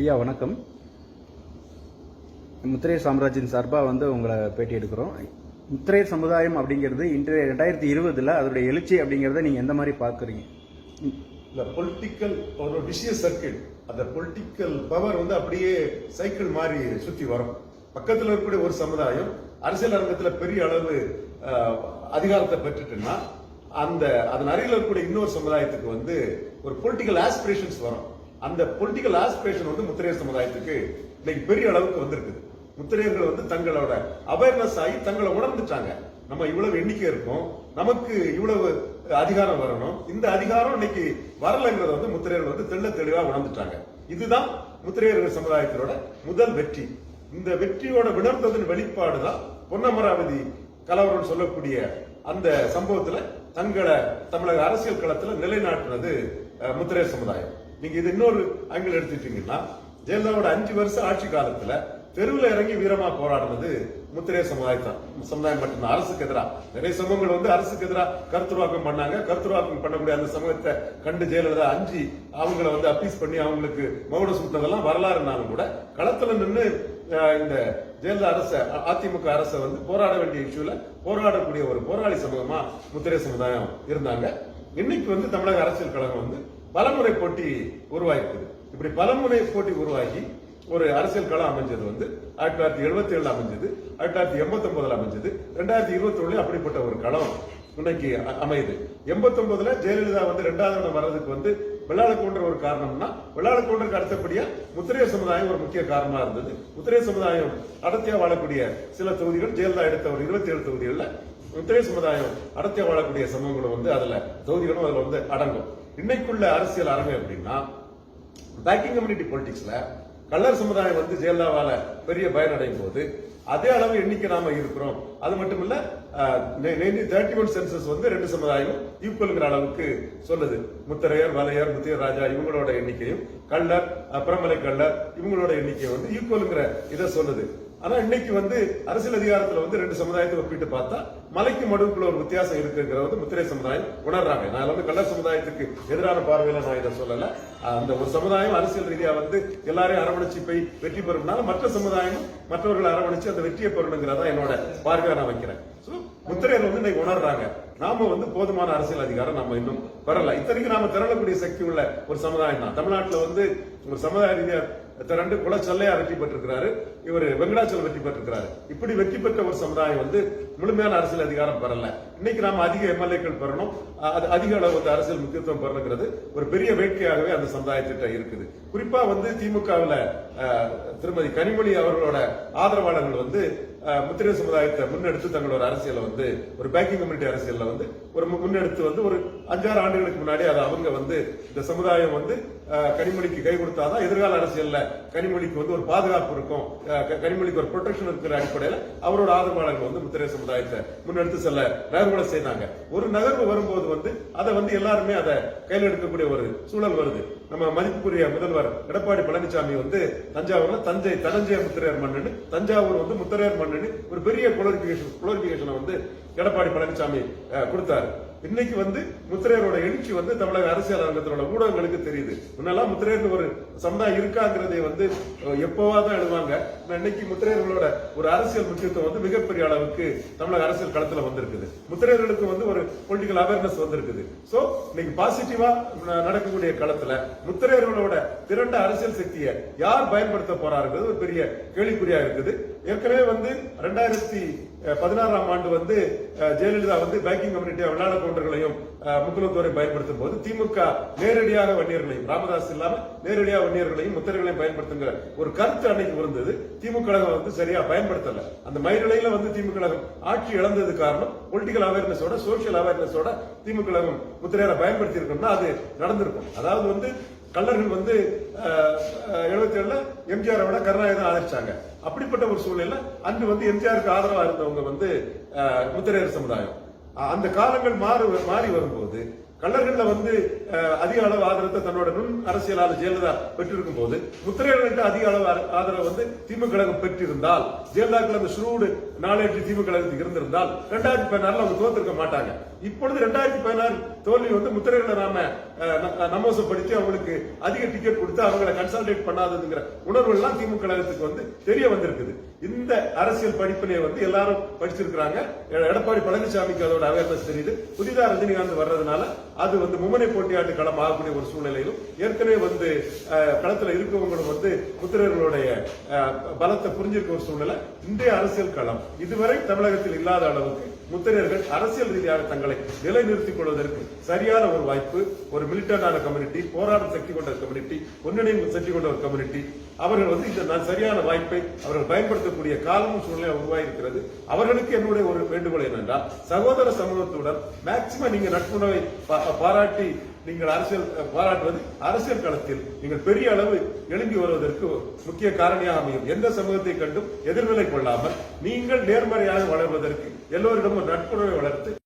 ஐயா வணக்கம். முத்திரை சாம்ராஜ்யத்தின் சார்பாக வந்து உங்களை பேட்டி எடுக்கிறோம். முத்திரை சமுதாயம் அப்படிங்கிறது இன்றைய ரெண்டாயிரத்தி இருபதில் அதோடைய எழுச்சி அப்படிங்கிறத நீங்கள் எந்த மாதிரி பார்க்குறீங்க? இந்த பொலிட்டிக்கல் ஒரு விஷய சர்க்கிள் அந்த பொலிட்டிக்கல் பவர் வந்து அப்படியே சைக்கிள் மாதிரி சுற்றி வரும். பக்கத்தில் இருக்கக்கூடிய ஒரு சமுதாயம் அரசியல் அரங்கத்தில் பெரிய அளவு அதிகாரத்தை பெற்றுட்டுன்னா அந்த அதன் அருகில் இருக்கக்கூடிய இன்னொரு சமுதாயத்துக்கு வந்து ஒரு பொலிட்டிக்கல் ஆஸ்பிரேஷன்ஸ் வரும். அந்த பொலிட்டிக்கல் ஆஸ்பிரேஷன் வந்து முத்திரையர் சமுதாயத்துக்கு இன்னைக்கு பெரிய அளவுக்கு வந்திருக்குது. முத்திரையர்கள் வந்து தங்களோட அவேர்னஸ் ஆகி தங்களை உணர்ந்துட்டாங்க. நம்ம இவ்வளவு எண்ணிக்கை இருக்கும். நமக்கு இவ்வளவு அதிகாரம் வரணும். இந்த அதிகாரம் இன்னைக்கு வரலங்கிறத வந்து முத்திரையர்கள் வந்து தெள்ள தெளிவா உணர்ந்துட்டாங்க. இதுதான் முத்திரையர்கள் சமுதாயத்தினோட முதல் வெற்றி. இந்த வெற்றியோட விணர்ந்ததன் வெளிப்பாடு தான் பொன்னமராவதி கலவரம் சொல்லக்கூடிய அந்த சம்பவத்துல தங்களை தமிழக அரசியல் களத்துல நிலைநாட்டினது முத்திரையர் சமுதாயம். நீங்க இது இன்னொரு ஆங்கிள் எடுத்துட்டீங்கன்னா ஜெயலலிதாவோட அஞ்சு வருஷம் ஆட்சி காலத்துல தெருவில் இறங்கி வீரமா போராடினது முத்திரைய சமுதாயம் தான் சமுதாயம் மட்டும்தான். அரசுக்கு எதிராக நிறைய சமூகங்கள் வந்து அரசுக்கு எதிராக கருத்துருவாக்கம் பண்ணாங்க. கருத்துருவாக்கம் பண்ணக்கூடிய அந்த சமூகத்தை கண்டு ஜெயலலிதா அஞ்சு அவங்கள வந்து அப்பீஸ் பண்ணி அவங்களுக்கு மகுட சுத்ததெல்லாம் வரலாறுனாலும் கூட களத்துல நின்று இந்த ஜெயலலிதா அரச அதிமுக அரசை வந்து போராட வேண்டிய இஷ்யூல போராடக்கூடிய ஒரு போராளி சமூகமா முத்திரை சமுதாயம் இருந்தாங்க. இன்னைக்கு வந்து தமிழக அரசியல் கழகம் வந்து பலமுறை போட்டி உருவாகிருக்குது இப்படி பலமுறை போட்டி உருவாகி ஒரு அரசியல் களம் அமைஞ்சது வந்து ஆயிரத்தி தொள்ளாயிரத்தி எழுபத்தி ஏழு அமைஞ்சது ஆயிரத்தி தொள்ளாயிரத்தி எண்பத்தி ஒன்பதுல அமைஞ்சது ரெண்டாயிரத்தி இருபத்தி ஒண்ணுல அப்படிப்பட்ட ஒரு களம் இன்னைக்கு அமையுது. எண்பத்தி ஒன்பதுல ஜெயலலிதா வந்து ரெண்டாவது இடம் வர்றதுக்கு வந்து வெள்ளாளக்கோன்ற ஒரு காரணம்னா வெள்ளாள அடுத்தபடியா முத்திரைய சமுதாயம் ஒரு முக்கிய காரணமா இருந்தது. முத்திரைய சமுதாயம் அடர்த்தியா வாழக்கூடிய சில தொகுதிகள் ஜெயலலிதா எடுத்த ஒரு இருபத்தி ஏழு தொகுதிகளில் முத்திரைய சமுதாயம் அடர்த்தியா வாழக்கூடிய சமூகங்களும் வந்து அதுல தொகுதிகளும் அதுல வந்து அடங்கும். இன்னைக்குள்ள அரசியல் அரங்கு அப்படின்னா பேக்கிங் கம்யூனிட்டி பொலிட்டிக்ஸ்ல கள்ளர் சமுதாயம் வந்து ஜெயலலிதாவால பெரிய பயனடையும் போது அதே அளவு எண்ணிக்கை நாம இருக்கிறோம். அது மட்டும் இல்ல தேர்ட்டி ஒன் சென்சஸ் வந்து ரெண்டு சமுதாயம் ஈக்குவல்ங்கிற அளவுக்கு சொல்லுது. முத்தரையர் வலையர் முத்தியர் ராஜா இவங்களோட எண்ணிக்கையும் கள்ளர் பிரமலை கள்ளர் இவங்களோட எண்ணிக்கை வந்து ஈக்குவல்ங்கிற இதை சொல்லுது. ஆனா இன்னைக்கு வந்து அரசியல் அதிகாரத்துல வந்து ரெண்டு சமுதாயத்தை ஒப்பிட்டு பார்த்தா மலைக்கு மடுவுக்குள்ள ஒரு வித்தியாசம் இருக்குங்கிறத வந்து முத்திரை சமுதாயம் உணர்றாங்க. நான் வந்து கள்ள சமுதாயத்துக்கு எதிரான பார்வையில நான் இதை சொல்லல. அந்த ஒரு சமுதாயம் அரசியல் ரீதியா வந்து எல்லாரையும் அரவணைச்சு போய் வெற்றி பெறும்னால மற்ற சமுதாயம் மற்றவர்களை அரவணைச்சு அந்த வெற்றியை பெறணுங்கிறதா என்னோட பார்வையா நான் வைக்கிறேன். சோ முத்திரையர் வந்து இன்னைக்கு உணர்றாங்க. நாம வந்து போதுமான அரசியல் அதிகாரம் நம்ம இன்னும் பெறல. இத்தனைக்கு நாம திரளக்கூடிய சக்தி உள்ள ஒரு சமுதாயம் தான். தமிழ்நாட்டுல வந்து ஒரு சமுதாய ரீதியா திரண்டு குலச்சல்லையா வெற்றி பெற்றிருக்கிறாரு இவர் வெங்கடாச்சலம் வெற்றி பெற்றிருக்கிறாரு இப்படி வெற்றி பெற்ற ஒரு சமுதாயம் வந்து முழுமையான அரசியல் அதிகாரம் பெறல. இன்னைக்கு நாம அதிக எம்எல்ஏக்கள் பெறணும். அது அதிக அளவு வந்து அரசியல் முக்கியத்துவம் பெறணுங்கிறது ஒரு பெரிய வேட்கையாகவே அந்த சமுதாயத்திட்ட இருக்குது. குறிப்பா வந்து திமுகவில் திருமதி கனிமொழி அவர்களோட ஆதரவாளர்கள் வந்து முத்திரை சமுதாயத்தை முன்னெடுத்து தங்களோட அரசியலை வந்து ஒரு பேக்கிங் கம்யூனிட்டி அரசியல்ல வந்து ஒரு முன்னெடுத்து வந்து ஒரு அஞ்சாறு ஆண்டுகளுக்கு முன்னாடி அதை அவங்க வந்து இந்த சமுதாயம் வந்து கனிமொழிக்கு கை கொடுத்தாதான் எதிர்கால அரசியல்ல கனிமொழிக்கு வந்து ஒரு பாதுகாப்பு இருக்கும். க- கனிமொழிக்கு ஒரு ப்ரொடெக்ஷன் இருக்கிற அடிப்படையில் அவரோட ஆதரவாளர்கள் வந்து முத்திரை சமுதாயத்தை முன்னெடுத்து செல்ல நகர்வுகளை செய்தாங்க. ஒரு நகர்வு வரும்போது வந்து அதை வந்து எல்லாருமே அதை கையில் எடுக்கக்கூடிய ஒரு சூழல் வருது. நம்ம மதிப்புக்குரிய முதல்வர் எடப்பாடி பழனிசாமி வந்து தஞ்சாவூர்ல தஞ்சை தனஞ்சய முத்திரையர் மண்ணுன்னு தஞ்சாவூர் வந்து முத்திரையர் மண்ணுன்னு ஒரு பெரிய குளோரிபிகேஷன் குளோரிபிகேஷனை வந்து எடப்பாடி பழனிசாமி கொடுத்தாரு. இன்னைக்கு வந்து முத்திரையரோட எழுச்சி வந்து தமிழக அரசியல் அரங்கத்தினோட ஊடகங்களுக்கு தெரியுது. முன்னெல்லாம் முத்திரையர் ஒரு சமுதாயம் இருக்காங்கிறதை வந்து அஹ், எப்போவாதான் எழுதுவாங்க இன்னைக்கு முத்திரையர்களோட ஒரு அரசியல் முக்கியத்துவம் வந்து மிகப்பெரிய அளவுக்கு தமிழக அரசியல் களத்துல வந்திருக்குது. முத்திரையர்களுக்கு வந்து ஒரு பொலிட்டிக்கல் அவேர்னஸ் வந்திருக்குது. சோ இன்னைக்கு பாசிட்டிவா நடக்கக்கூடிய களத்துல முத்திரையர்களோட திரண்ட அரசியல் சக்தியை யார் பயன்படுத்த போறாருங்கிறது ஒரு பெரிய கேள்விக்குறியா இருக்குது. ஏற்கனவே வந்து ரெண்டாயிரத்தி பதினாறாம் ஆண்டு வந்து ஜெயலலிதா வந்து பேங்கிங் கம்யூனிட்டி விளையாட கவுண்டர்களையும் முக்குலத்தோரை பயன்படுத்தும் போது திமுக நேரடியாக வன்னியர்களையும் ராமதாஸ் இல்லாம நேரடியாக வன்னியர்களையும் முத்திரைகளையும் பயன்படுத்துங்கிற ஒரு கருத்து அன்னைக்கு இருந்தது திமுக கழகம் வந்து சரியா பயன்படுத்தல. அந்த மயிரிழையில வந்து திமுக கழகம் ஆட்சி இழந்தது காரணம் பொலிட்டிக்கல் அவேர்னஸோட சோசியல் அவேர்னஸோட திமுக கழகம் முத்திரையரை பயன்படுத்தி இருக்கணும்னா அது நடந்திருக்கும். அதாவது வந்து கல்லர்கள் வந்து எழுபத்தி ஏழுல எம்ஜிஆரை விட கருணாநிதி ஆதரிச்சாங்க. அப்படிப்பட்ட ஒரு சூழ்நிலை அன்று வந்து எம்ஜிஆருக்கு ஆதரவா இருந்தவங்க வந்து முத்திரையர் சமுதாயம். அந்த காலங்கள் மாறு மாறி வரும்போது கள்ளர்கள்ல வந்து அதிக அளவு ஆதரத்தை தன்னோட நுண் அரசியலாளர் ஜெயலலிதா பெற்றிருக்கும் போது முத்திரையர்கள்ட்ட அதிக அளவு ஆர- ஆதரவு வந்து திமுக கழகம் பெற்றிருந்தால் ஜெயலலிதாக்கள் அந்த ஷ்ரூடு நாளேற்று திமுக கழகத்துக்கு இருந்திருந்தால் ரெண்டாயிரத்தி பதினாறுல அவங்க தோத்திருக்க மாட்டாங்க. இப்பொழுது ரெண்டாயிரத்தி பதினாறு தோல்வி வந்து முத்திரைகளை நாம நமோசப்படுத்தி அவங்களுக்கு அதிக டிக்கெட் கொடுத்து அவங்களை கன்சல்டேட் பண்ணாததுங்கிற உணர்வு எல்லாம் திமுக கழகத்துக்கு வந்து தெரிய வந்திருக்குது. இந்த அரசியல் படிப்பினை வந்து எல்லாரும் படிச்சிருக்கிறாங்க. எடப்பாடி பழனிசாமிக்கு அதோட அவேர்னஸ் தெரியுது. புதிதா ரஜினிகாந்த் வர்றதுனால அது வந்து மும்முனை போட்டியாட்டு களம் ஆகக்கூடிய ஒரு சூழ்நிலையிலும் ஏற்கனவே வந்து களத்தில் களத்துல இருக்கவங்களும் வந்து முத்திரையர்களுடைய அஹ், பலத்தை புரிஞ்சிருக்க ஒரு சூழ்நிலை. இந்திய அரசியல் களம் இதுவரை தமிழகத்தில் இல்லாத அளவுக்கு முத்திரையர்கள் அரசியல் ரீதியாக தங்களை நிலைநிறுத்திக் கொள்வதற்கு சரியான ஒரு வாய்ப்பு ஒரு மிலிட்டன்டான கம்யூனிட்டி போராடும் சக்தி கொண்ட கம்யூனிட்டி ஒன்றிணைந்து சக்தி கொண்ட ஒரு கம்யூனிட்டி அவர்கள் வந்து இந்த நான் சரியான வாய்ப்பை அவர்கள் பயன்படுத்தக்கூடிய காலமும் சூழ்நிலை உருவாகிருக்கிறது அவர்களுக்கு என்னுடைய ஒரு வேண்டுகோள் என்னென்றால் சகோதர சமூகத்துடன் மேக்சிமம் நீங்கள் நட்புணவை பாராட்டி நீங்கள் அரசியல் பாராட்டுவது அரசியல் களத்தில் நீங்கள் பெரிய அளவு எழும்பி வருவதற்கு முக்கிய காரணியாக அமையும். எந்த சமூகத்தை கண்டும் எதிர்நிலை கொள்ளாமல் நீங்கள் நேர்மறையாக வளர்வதற்கு எல்லோரிடமும் நட்புணர்வை வளர்த்து